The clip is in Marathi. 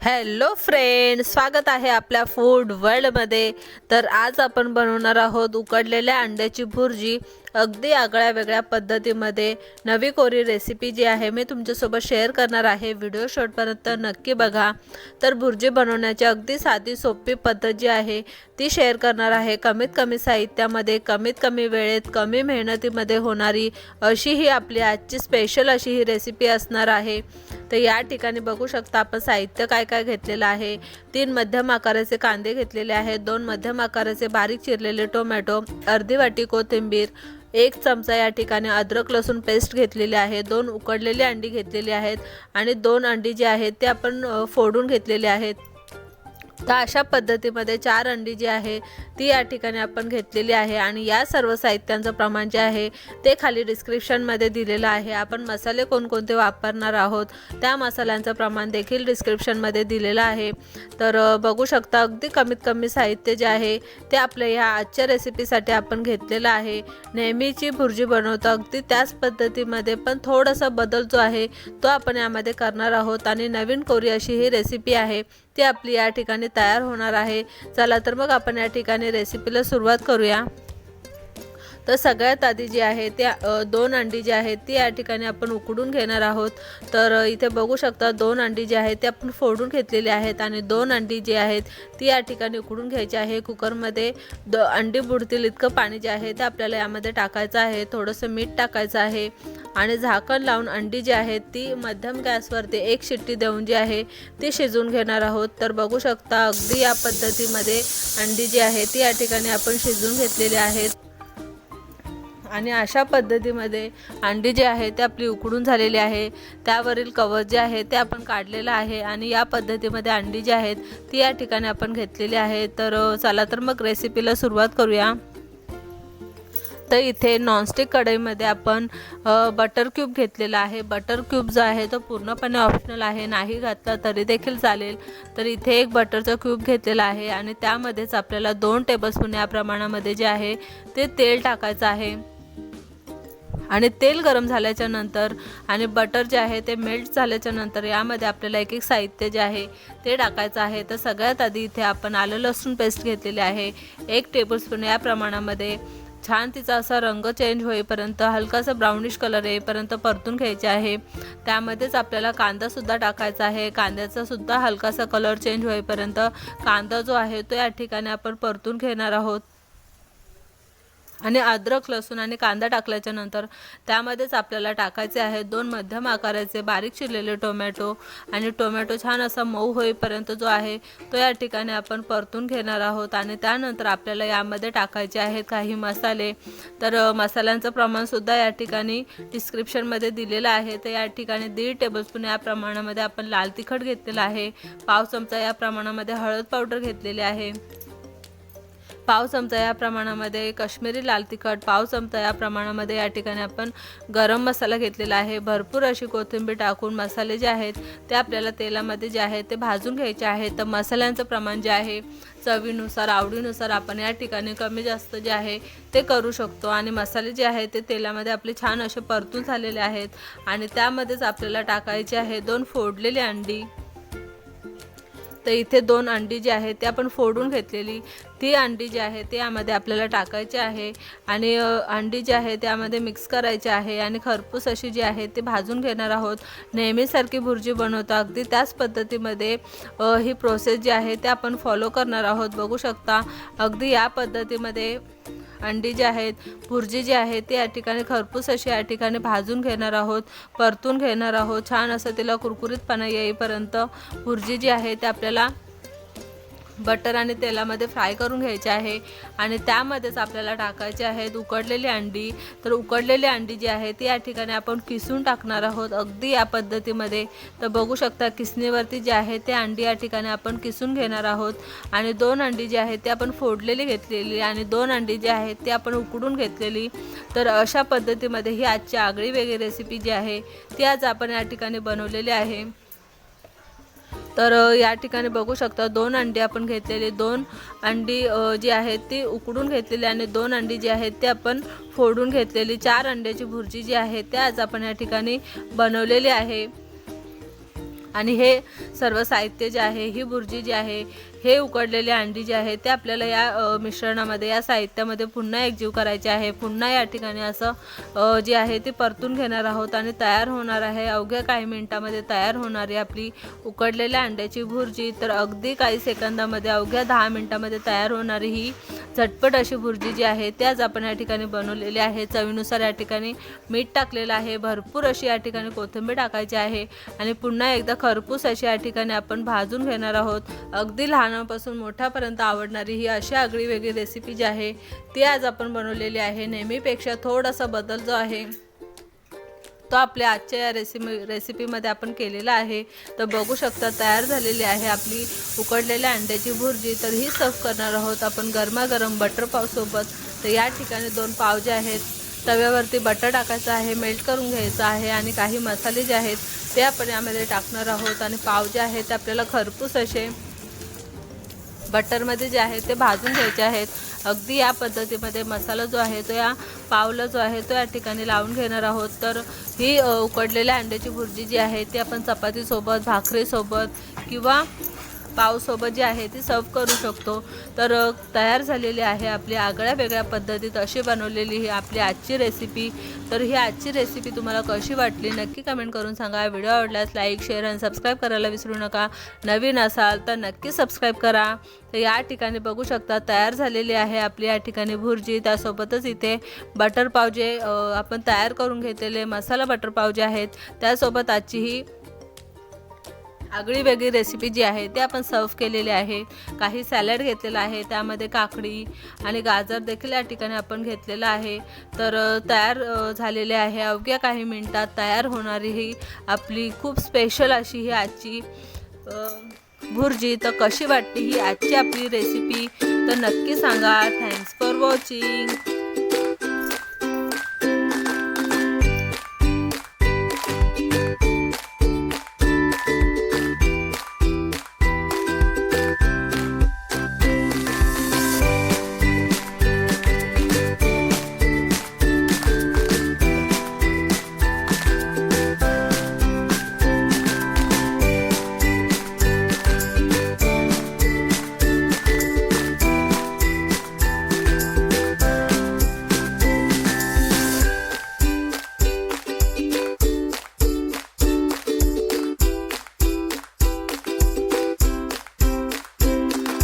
हॅलो फ्रेंड स्वागत आहे आपल्या फूड वर्ल्डमध्ये तर आज आपण बनवणार आहोत उकडलेल्या अंड्याची भुर्जी. अगदी आगळ्या वेगळ्या पद्धतीमध्ये नवी कोरी रेसिपी जी आहे मी तुमच्यासोबत शेअर करणार आहे. व्हिडिओ शेवटपर्यंत नक्की बघा. तर भुर्जी बनवण्याची अगदी साधी सोपी पद्धत जी आहे ती शेअर करणार आहे. कमीत कमी साहित्यामध्ये कमीत कमी वेळेत कमी मेहनतीमध्ये होणारी अशी ही आपली आजची स्पेशल अशी ही रेसिपी असणार आहे. तर या ठिकाणी बघू शकता आपण साहित्य काय काय घेतलेलं आहे. तीन मध्यम आकाराचे कांदे घेतलेले आहेत. दोन मध्यम आकाराचे बारीक चिरलेले टोमॅटो अर्धी वाटी कोथिंबीर एक चमचा या ठिकाणी अद्रक लसूण पेस्ट घेतलेली आहे दोन उकडलेली अंडी घेतलेली आहेत आणि दोन अंडी जी आहेत ते आपण फोडून घेतलेले आहेत. तर अशा पद्धतीमध्ये चार अंडी जी आहे ती या ठिकाणी आपण घेतलेली आहे आणि या सर्व साहित्यांचं प्रमाण जे आहे ते खाली डिस्क्रिप्शनमध्ये दिलेलं आहे. आपण मसाले कोणकोणते वापरणार आहोत त्या मसाल्यांचं प्रमाण देखील डिस्क्रिप्शनमध्ये दिलेलं आहे. तर बघू शकता अगदी कमीत कमी साहित्य जे आहे ते आपल्या ह्या आजच्या रेसिपीसाठी आपण घेतलेलं आहे. नेहमीची भुर्जी बनवतो अगदी त्याच पद्धतीमध्ये पण थोडासा बदल जो आहे तो आपण यामध्ये करणार आहोत आणि नवीन कोरी अशी ही रेसिपी आहे आपली या ठिकाणी तयार होणार आहे. चला तर मग आपण या ठिकाणी रेसिपीला सुरुवात करूया. तर सगळ्यात आधी जी आहे त्या दोन अंडी जी आहेत ती या ठिकाणी आपण उकडून घेणार आहोत. तर इथे बघू शकता दोन अंडी जी आहेत ते आपण फोडून घेतलेली आहेत आणि दोन अंडी जी आहेत ती या ठिकाणी उकडून घ्यायची आहे. कुकरमध्ये द अंडी बुडतील इतकं पाणी जे आहे ते आपल्याला यामध्ये टाकायचं आहे. थोडंसं मीठ टाकायचं आहे आणि झाकण लावून अंडी जी आहेत ती मध्यम गॅसवरती एक शिट्टी देऊन जी आहे ती शिजवून घेणार आहोत. तर बघू शकता अगदी या पद्धतीमध्ये अंडी जी आहे ती या ठिकाणी आपण शिजवून घेतलेली आहेत. आणि अशा पद्धतीमध्ये अंडी जी आहे ते आपली उकडून झालेली आहे. त्यावरील कवच जे आहे ते आपण काढलेलं आहे आणि या पद्धतीमध्ये अंडी जी आहेत ती या ठिकाणी आपण घेतलेली आहे. तर चला तर मग रेसिपीला सुरुवात करूया. तर इथे नॉनस्टिक कढईमध्ये आपण बटर क्यूब घेतलेला आहे. बटर क्यूब जो आहे तो पूर्णपणे ऑप्शनल आहे. नाही घातला तरी देखील चालेल. तर इथे एक बटरचा क्यूब घेतलेला आहे आणि त्यामध्येच आपल्याला दोन टेबलस्पून या प्रमाणामध्ये जे आहे ते तेल टाकायचं आहे. आणि तेल गरम झाल्याच्यानंतर आणि बटर जे आहे ते मेल्ट झाल्याच्यानंतर यामध्ये आपल्याला एक एक साहित्य जे आहे ते टाकायचं आहे. तर सगळ्यात आधी इथे आपण आलं लसूण पेस्ट घेतलेली आहे. एक टेबलस्पून या प्रमाणामध्ये छान तिचा असा रंग चेंज होईपर्यंत हलकासा ब्राउनिश कलर येईपर्यंत परतून घ्यायचे आहे. त्यामध्येच आपल्याला कांदासुद्धा टाकायचा आहे. कांद्याचासुद्धा हलकासा कलर चेंज होईपर्यंत कांदा जो आहे तो या ठिकाणी आपण परतून घेणार आहोत. आणि अद्रक लसूण आणि कांदा टाकल्याच्या नंतर त्यामध्येच आपल्याला टाकायचे आहे दोन मध्यम आकाराचे बारीक चिरलेले टोमॅटो. आणि टोमॅटो छान असा मऊ होईपर्यंत जो आहे तो या ठिकाणी आपण परतून घेणार आहोत. आणि त्यानंतर आपल्याला यामध्ये टाकायचे आहेत काही मसाले. तर मसाल्यांचं प्रमाणसुद्धा या ठिकाणी डिस्क्रिप्शनमध्ये दिलेलं आहे. तर या ठिकाणी दीड टेबलस्पून या प्रमाणामध्ये आपण लाल तिखट घेतलेलं आहे. पाव चमचा या प्रमाणामध्ये हळद पावडर घेतलेली आहे. पाव चमचा या प्रमाणामध्ये काश्मीरी लाल तिखट पाव चमचा या प्रमाणामध्ये या ठिकाणी आपण गरम मसाला घेतलेला आहे. भरपूर अशी कोथिंबीर टाकून मसाले जे आहेत ते आपल्याला तेलामध्ये जे आहे ते भाजून घ्यायचे आहेत. तर मसाल्यांचं प्रमाण जे आहे चवीनुसार आवडीनुसार आपण या ठिकाणी कमी जास्त जे आहे ते करू शकतो. आणि मसाले जे आहे ते तेलामध्ये आपले छान असे परतून झालेले आहेत. आणि त्यामध्येच आपल्याला टाकायचे आहे दोन फोडलेली अंडी. तर इथे दोन अंडी जी आहे ते आपण फोडून घेतलेली. ती अंडी जी आहे ते यामध्ये आपल्याला टाकायची आहे. आणि अंडी जी आहे त्यामध्ये मिक्स करायची आहे. आणि खरपूस अशी जी आहे ती भाजून घेणार आहोत. नेहमीसारखी भुर्जी बनवतो. अगदी त्याच पद्धतीमध्ये ही प्रोसेस जी आहे ते आपण फॉलो करणार आहोत. बघू शकता. अगदी या पद्धतीमध्ये अंडी जी आहेत भुर्जी जी आहे ती या ठिकाणी खरपूस अशी या ठिकाणी भाजून घेणार आहोत परतून घेणार आहोत. छान असं तिला कुरकुरीतपणा येईपर्यंत भुर्जी जी आहे ते आपल्याला बटर आणि तेलामध्ये फ्राय करून घ्यायचे आहे. आणि त्यामध्येच आपल्याला टाकायचे आहेत उकडलेली अंडी. तर उकडलेली अंडी जी आहे ती या ठिकाणी आपण किसून टाकणार आहोत अगदी या पद्धतीमध्ये. तर बघू शकता किसणीवरती जे आहे ते अंडी या ठिकाणी आपण किसून घेणार आहोत. आणि दोन अंडी जी आहेत ते आपण फोडलेली घेतलेली आणि दोन अंडी जी आहेत ती आपण उकडून घेतलेली. तर अशा पद्धतीमध्ये ही आजची आगळी वेगळी रेसिपी जी आहे ती आज आपण या ठिकाणी बनवलेली आहे. तर या ठिकाणी बघू शकता दोन अंडी आपण घेतलेली. दोन अंडी जी आहेत ती उकडून घेतलेली आणि दोन अंडी जी आहेत ते आपण फोडून घेतलेली. चार अंड्याची भुर्जी जी आहे ते आज आपण या ठिकाणी बनवलेली आहे. आणि हे सर्व साहित्य जे आहे ही भुर्जी जी आहे हे उकडलेले अंडी जे आहे ते आपल्याला या मिश्रणामध्ये या साहित्यामध्ये पुन्हा एकजीव करायचे आहे. पुन्हा या ठिकाणी असं जे आहे ते परतून घेणार आहोत आणि तयार होणार आहे. अवघ्या काही मिनिटामध्ये तयार होणारी आपली उकडलेल्या अंड्याची भुर्जी. तर अगदी काही सेकंदामध्ये अवघ्या दहा मिनिटामध्ये तयार होणारी ही झटपट अशी भुर्जी जी आहे त्याच आपण या ठिकाणी बनवलेली आहे. चवीनुसार या ठिकाणी मीठ टाकलेलं आहे. भरपूर अशी या ठिकाणी कोथिंबीर टाकायची आहे. आणि पुन्हा एकदा खरपूस अशी या ठिकाणी आपण भाजून घेणार आहोत. अगदी लहान लहानापासून मोठ्यापर्यंत आवडणारी ही अशी आगळी वेगळी रेसिपी जी आहे ती आज आपण बनवलेली आहे. नेहमीपेक्षा थोडासा बदल जो आहे तो आपल्या आजच्या या रेसिपी रेसिपीमध्ये आपण केलेला आहे. तर बघू शकता तयार झालेली आहे आपली उकडलेल्या अंड्याची भुर्जी. तर ही सर्व करणार आहोत आपण गरमागरम बटर पावसोबत तर या ठिकाणी दोन पाव जे आहेत तव्यावरती बटर टाकायचं आहे मेल्ट करून घ्यायचं आहे आणि काही मसाले जे आहेत ते आपण यामध्ये टाकणार आहोत. आणि पाव जे आहेत ते आपल्याला खरपूस असे बटरमध्ये जे आहे ते भाजून घ्यायचे आहेत. अगदी या पद्धतीमध्ये मसाला जो आहे तो या पावला जो आहे तो या ठिकाणी लावून घेणार आहोत. तर ही उकडलेल्या अंड्याची भुर्जी जी आहे ती आपण चपातीसोबत भाकरीसोबत किंवा पावसोबत जी आहे ती सर्व करू शकतो. तर तयार झालेली आहे आपली आगळ्या वेगळ्या पद्धतीत अशी बनवलेली ही आपली आजची रेसिपी तर ही आजची रेसिपी तुम्हाला कशी वाटली नक्की कमेंट करून सांगा. व्हिडिओ आवडल्यास लाईक शेअर आणि सबस्क्राईब करायला विसरू नका. नवीन असाल तर नक्की सबस्क्राईब करा. तर या ठिकाणी बघू शकता तयार झालेली आहे आपली या ठिकाणी भुर्जी. त्यासोबतच इथे बटर पाव जे आपण तयार करून घेतलेले मसाला बटर पाव जे आहेत. त्यासोबत आजची ही आगळी वेगळी रेसिपी जी आहे ते आपण सर्व केलेली आहे. काही सॅलड घेतलेला आहे त्यामध्ये काकडी आणि गाजर देखील या ठिकाणी आपण घेतलेलं आहे. तर तयार झालेले आहे. अवघ्या काही मिनटात तयार होणारी ही आपली खूप स्पेशल अशी ही आजची भुर्जी. तर कशी वाटते ही आजची आपली रेसिपी तर नक्की सांगा. Thanks for watching